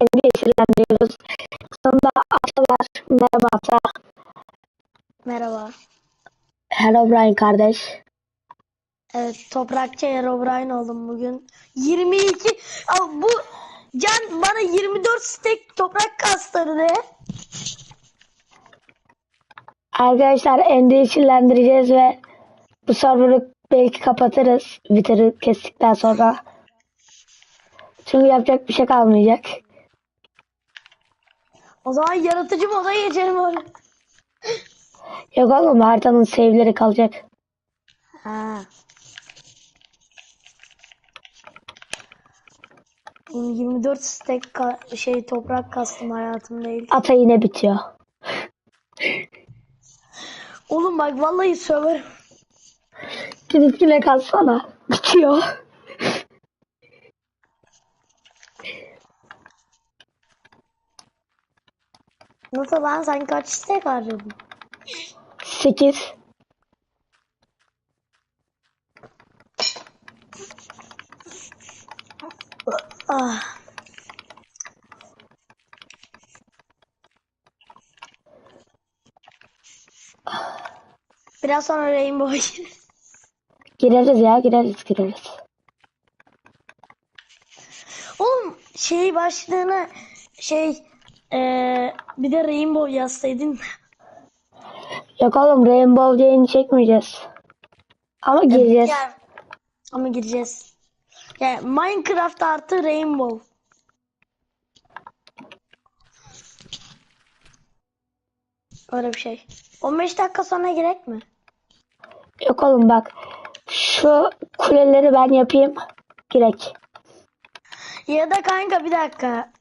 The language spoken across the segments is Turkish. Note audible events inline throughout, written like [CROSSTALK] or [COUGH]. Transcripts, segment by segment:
kendi yeşillendiriyoruz. Sonunda Ata var. Merhaba Ata. Merhaba. Hello Brian kardeş. Evet Toprakçı Herobrine oldum bugün. 22 Abi bu Can bana 24 stek toprak kastırdı. Arkadaşlar endi yeşillendireceğiz ve bu server'ı belki kapatırız. Twitter'ı kestikten sonra. Çünkü yapacak bir şey kalmayacak. O zaman yaratıcı moda geçelim öyle. [LAUGHS] Yok oğlum haritanın save'leri kalacak. Ha. Benim 24 stek ka- şey toprak kastım hayatım değil. Ata yine bitiyor. Oğlum bak vallahi söverim. Gidip yine kalsana. Bitiyor. Nasıl lan sen kaç stek harcadın? 8. Ah. Biraz sonra Rainbow gireriz. Gireriz ya gireriz gireriz. Oğlum şey başlığına şey eee, bir de Rainbow yazsaydın. Yok oğlum Rainbow yayını çekmeyeceğiz. Ama gireceğiz. Yani, ama gireceğiz. Yani Minecraft artı Rainbow. Öyle bir şey. 15 dakika sonra girek mi? Yok oğlum bak. Şu kuleleri ben yapayım. Girek. Ya da kanka bir dakika.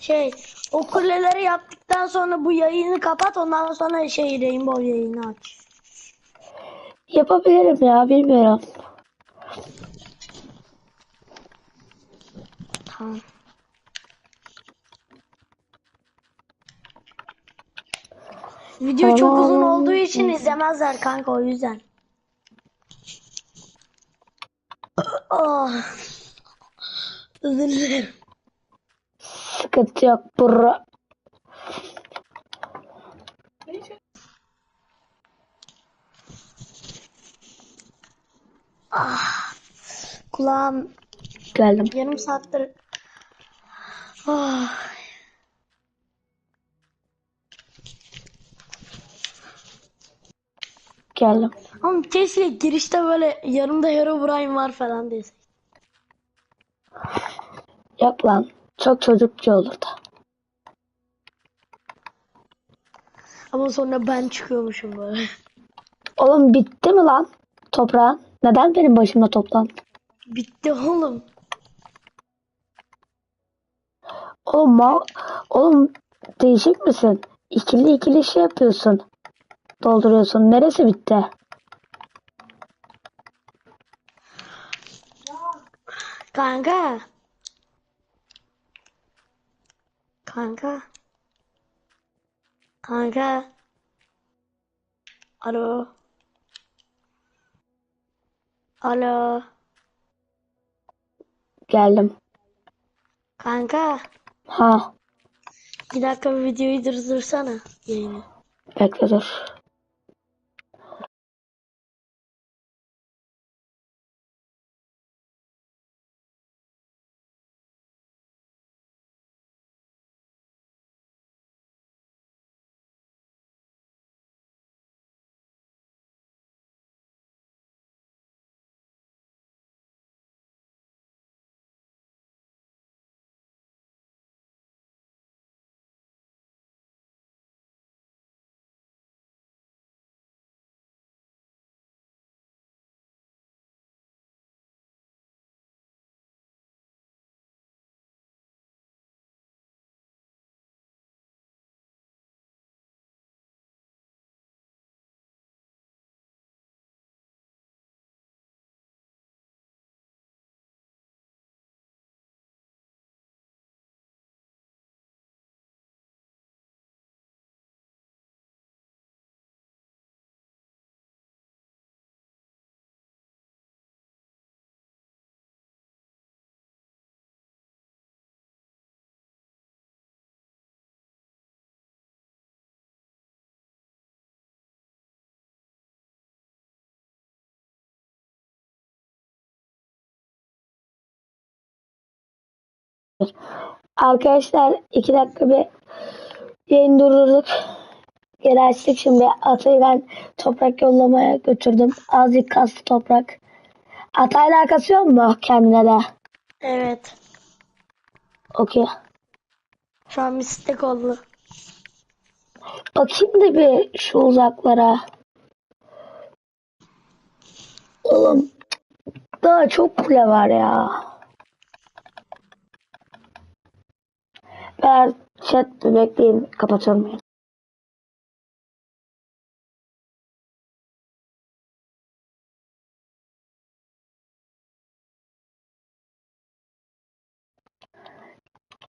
Şey o kuleleri yaptıktan sonra bu yayını kapat ondan sonra şey Rainbow yayını aç. Yapabilirim ya bilmiyorum. Tamam. Video çok uzun olduğu için izlemezler kanka o yüzden. Ah. Özür dilerim. Sıkıntı yok. Burra. Kulağım Geldim. yarım saattir. Ah. Geldim. Ama keşke girişte böyle yanımda Herobrine var falan desek. Yok lan. Çok çocukça olurdu. Ama sonra ben çıkıyormuşum böyle. Oğlum bitti mi lan toprağın? Neden benim başımda toplan? Bitti oğlum. Oğlum mal, oğlum değişik misin? İkili ikili şey yapıyorsun. Dolduruyorsun. Neresi bitti? Kanka. Kanka. Kanka. Alo. Alo. Geldim. Kanka. Ha, Bir dakika bir videoyu durdursana yayını. bekle dur. Arkadaşlar iki dakika bir yayın durdurduk. Geri açtık şimdi. Atayı ben toprak yollamaya götürdüm. Azıcık kastı toprak. Atayla alakası yok mu kendine de? Evet. Okey. Şu an mistik oldu. Bakayım da bir şu uzaklara. Oğlum daha çok kule var ya. Ben chat bekleyin kapatıyorum. ya.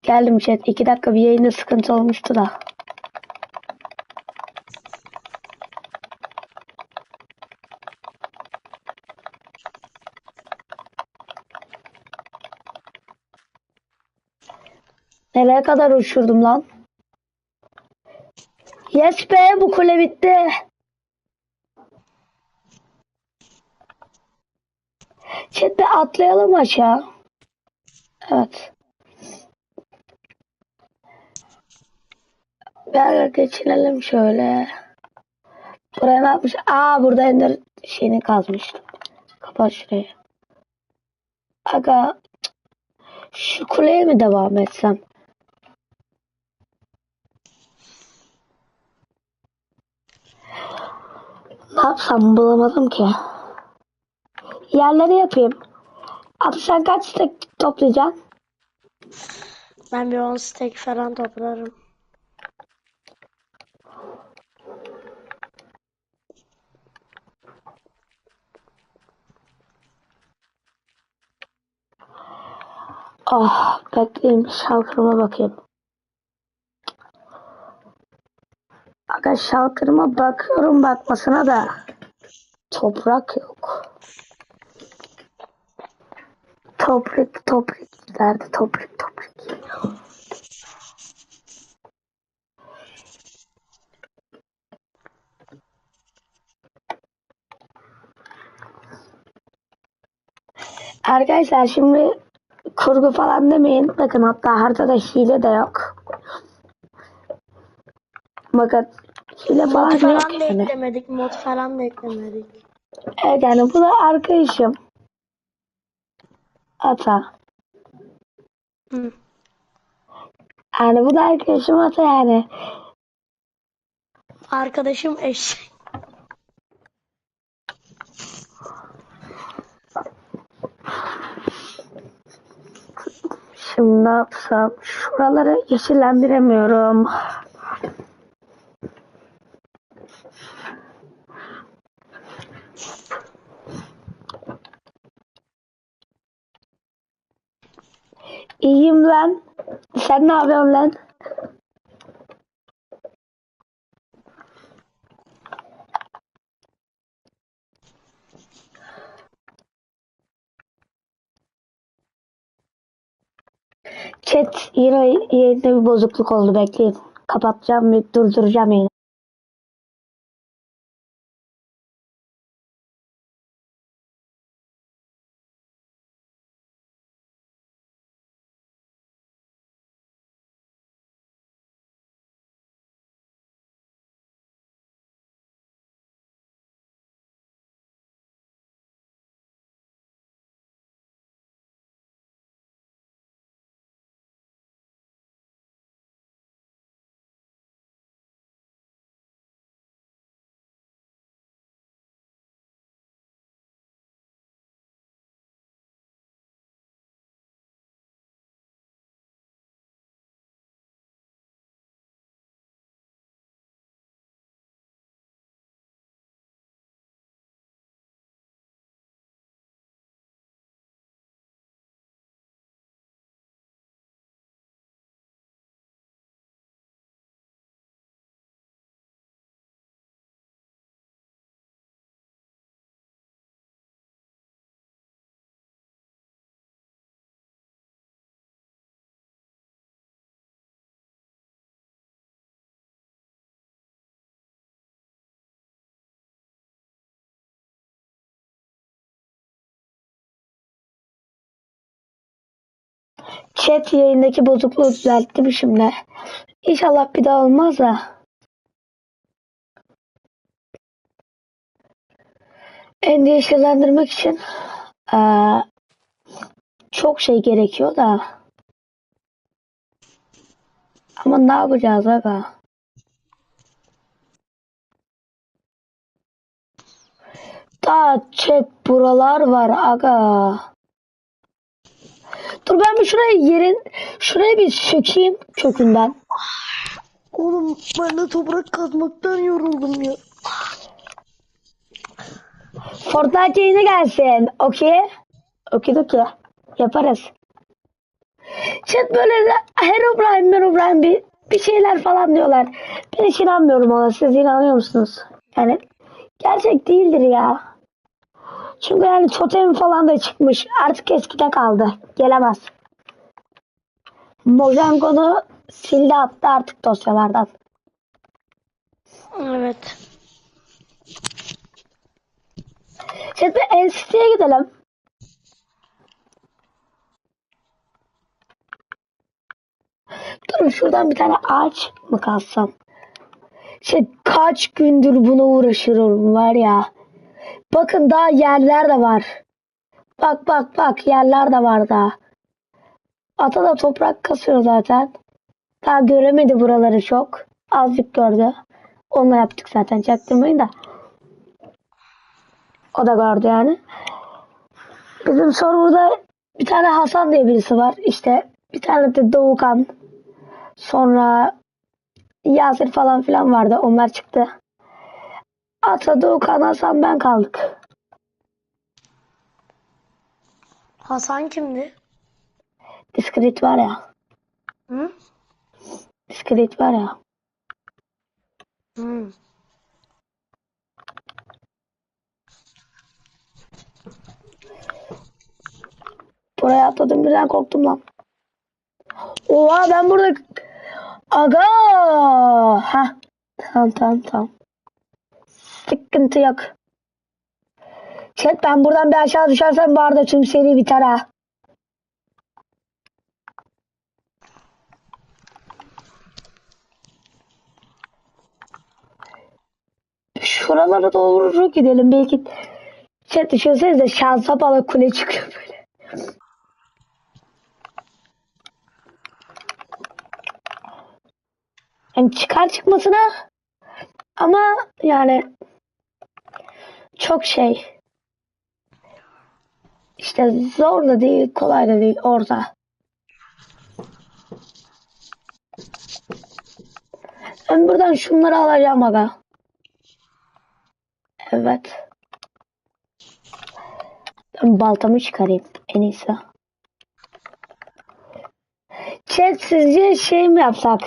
Geldim chat. İki dakika bir yayında sıkıntı olmuştu da. Nereye kadar uçurdum lan? Yes be bu kule bitti. Chat bir atlayalım aşağı. Evet. Gel geçirelim şöyle. Buraya ne yapmış? Aa burada ender şeyini kazmıştım. Kapat şurayı. Aga şu kuleye mi devam etsem? Ne yapsam bulamadım ki. Yerleri yapayım. Abi sen kaç stack toplayacaksın? Ben bir 10 stack falan toplarım. Ah bekleyin şalkırıma bakayım. Aga şalkırıma bakıyorum bakmasına da toprak yok. Toprak toprak nerede toprak toprak. Arkadaşlar şimdi kurgu falan demeyin. Bakın hatta haritada hile de yok. Bakın falan Mod yok falan da yani. eklemedik. Mod falan da eklemedik. Evet yani bu da arkadaşım. Ata. Hı. Yani bu da arkadaşım Ata yani. Arkadaşım eşek. Şimdi ne yapsam? Şuraları yeşillendiremiyorum. Lan. Sen ne yapıyorsun lan? Chat yine yayında bir bozukluk oldu bekleyin. Kapatacağım ve durduracağım yayını. Chat yayındaki bozukluğu düzelttim şimdi. İnşallah bir daha olmaz da. Endişelendirmek için eee, çok şey gerekiyor da. Ama ne yapacağız aga? Daha chat buralar var aga. Dur ben bir şuraya yerin şuraya bir sökeyim kökünden. Oğlum ben de toprak kazmaktan yoruldum ya. Fortnite yayını gelsin. Okey. Okey okey. Yaparız. Chat böyle Herobrine, Herobrine bir, bir şeyler falan diyorlar. Ben hiç inanmıyorum ona. Siz inanıyor musunuz? Yani gerçek değildir ya. Çünkü yani totem falan da çıkmış. Artık eskide kaldı. Gelemez. Mojango'nu sildi attı artık dosyalardan. Evet. Bir NCT'ye gidelim. Dur şuradan bir tane ağaç mı kalsam? Şey kaç gündür buna uğraşıyorum var ya. Bakın daha yerler de var. Bak bak bak yerler de var daha. Ata da toprak kasıyor zaten. Daha göremedi buraları çok. Azıcık gördü. Onunla yaptık zaten çaktırmayın da. O da gördü yani. Bizim serverda bir tane Hasan diye birisi var. İşte bir tane de Doğukan. Sonra Yasir falan filan vardı. Onlar çıktı. Ata Doğukan Hasan ben kaldık. Hasan kimdi? Discreet var ya. Hı? Discreet var ya. Hı. Buraya atladım birden korktum lan. Oha ben burada Aga! Ha. Tamam tamam tamam. Sıkıntı yok. Chat ben buradan bir aşağı düşersem bu arada tüm seri biter ha. Şuralara doğru gidelim belki. Chat düşünsenize şansa bala kule çıkıyor böyle. Yani çıkar çıkmasına ama yani çok şey işte zor da değil kolay da değil orada. Ben buradan şunları alacağım aga. Evet. Ben baltamı çıkarayım en iyisi. Chat sizce şey mi yapsak?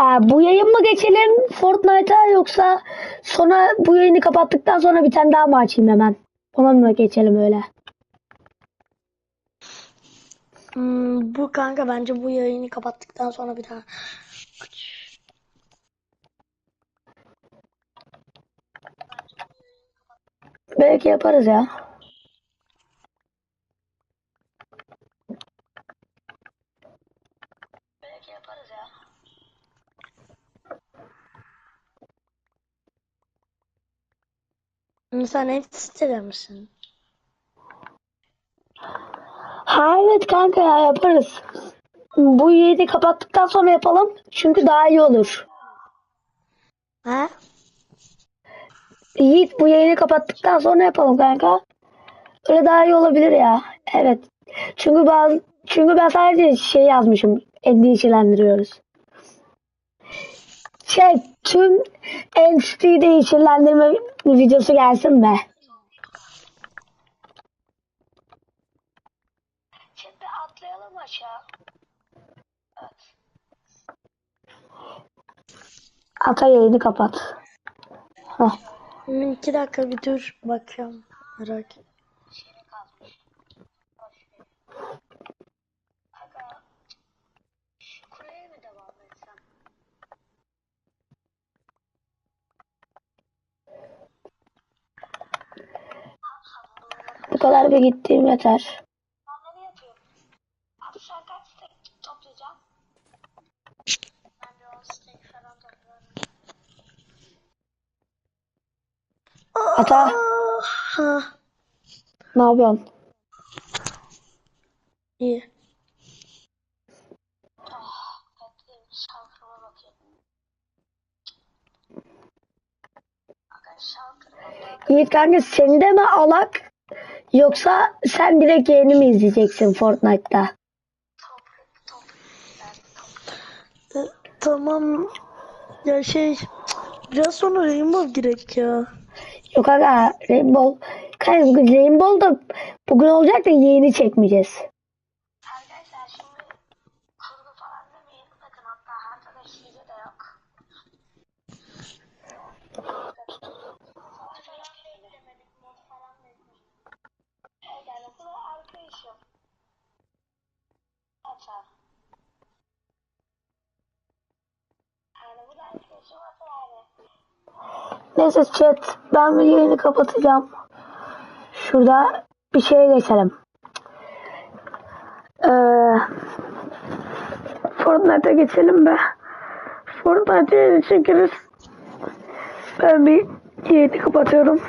Ee, bu yayın mı geçelim Fortnite'a yoksa sonra bu yayını kapattıktan sonra bir tane daha mı açayım hemen? Ona mı geçelim öyle? Hmm, bu kanka bence bu yayını kapattıktan sonra bir daha. Belki yaparız ya. Belki yaparız ya. Hmm, Sen en sitede misin? Ha evet kanka ya yaparız. Bu yayını kapattıktan sonra yapalım. Çünkü daha iyi olur. Ha? Yiğit bu yayını kapattıktan sonra yapalım kanka. Öyle daha iyi olabilir ya. Evet. Çünkü bazı çünkü ben sadece şey yazmışım. Endişelendiriyoruz. Şey tüm NCT'de yeşillendirme videosu gelsin be. Şimdi atlayalım aşağı. Ata yayını kapat. Heh. Hmm, iki dakika bir dur bakıyorum. Merak et. Bu kadar ve gittiğim yeter. Ata. Ha. Ne yapıyorsun? İyi. Yiğit kanka seni de mi alak? Yoksa sen direkt yayını mı izleyeceksin Fortnite'ta? E, tamam. Ya şey biraz sonra Rainbow girek ya. Yok aga Rainbow. Kanka Rainbow da bugün olacak da yayını çekmeyeceğiz. Arkadaşlar şimdi kurgu falan demeyin. Bakın hatta haritada hile de yok. Evet yani bu da arkadaşım. Ata. Yani bu da arkadaşım Ata yani. Neyse chat ben bir yayını kapatacağım. Şurada bir şeye geçelim. Ee, Fortnite'a geçelim be. Fortnite'a yayını çekeriz. Ben bir yayını kapatıyorum.